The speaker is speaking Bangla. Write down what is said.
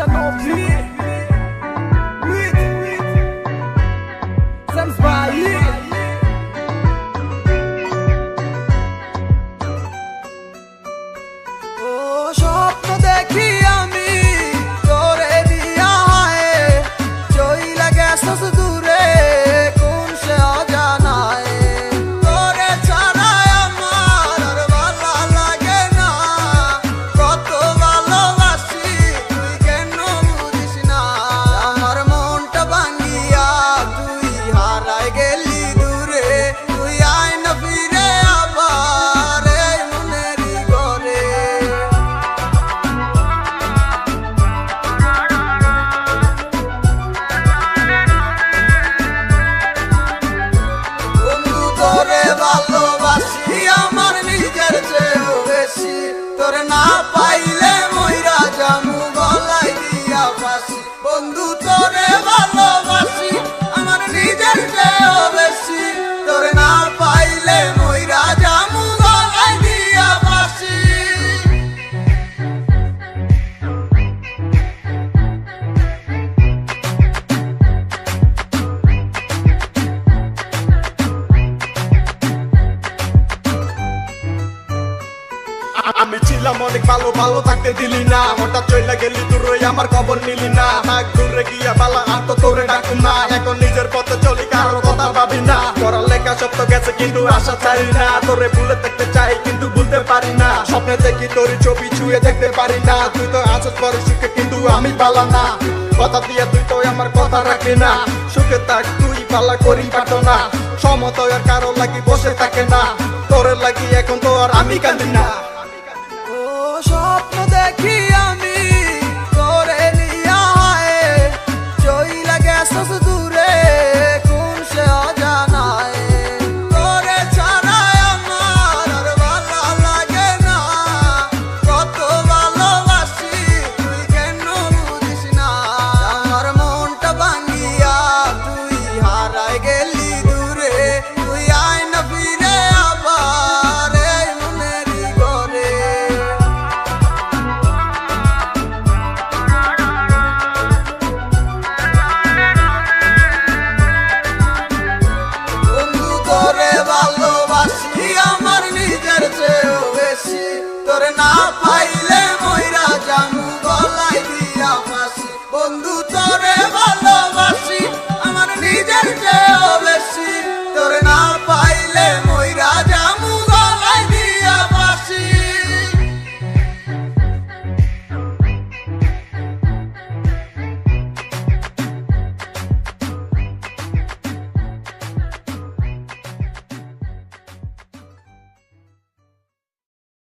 s'accomplit. তোরে না পাইলে মইরা জামু গলায় দিয়া ফাঁসি। বন্ধু, তোরে ভালোবাসি, আমার নিজের চেয়েও বেশি। তোর না পাইলে মইরা জামু ছিলাম অনেক ভালো ভালো থাকতে দিলি না। হঠাৎ চলে গেলি দূর, আমার খবর নিলি না। হাক দূরে গিয়া বালা, আর তো তোরে ডাকুম না। এখন নিজের পথে চলি কারোর কথা ভাবি না। পড়ার লেখা সব তো গেছে, কিন্তু আশা চাই না। তোরে ভুলে দেখতে চাই, কিন্তু ভুলতে পারি না। স্বপ্নে দেখি তোর ছবি, ছুঁয়ে দেখতে পারি না। তুই তো আছো পরে সুখে কিন্তু আমি পালা না। কথা দিয়ে তুই তো আমার কথা রাখি না। সুখে থাক, তুই পালা করি পাঠো না। সমতয়ের কারও লাগি বসে থাকে না। তোরে লাগি এখন তো আর আমি কান্দি না। স্বপ্ন দেখি আমি, তোরে নিয়া হায় চইলা গেছস দূরে, কোন সে অজানায় তোরে ছাড়াই আমার আর ভালো লাগে না। কত ভালোবাসি, তুই কেন বুঝিস না? আমার মনটা ভাঙিয়া তুই হারাই গেলি। তোরে না পাইলে ময়রা জামু গলাই দিয়া ফাঁসি। বন্ধু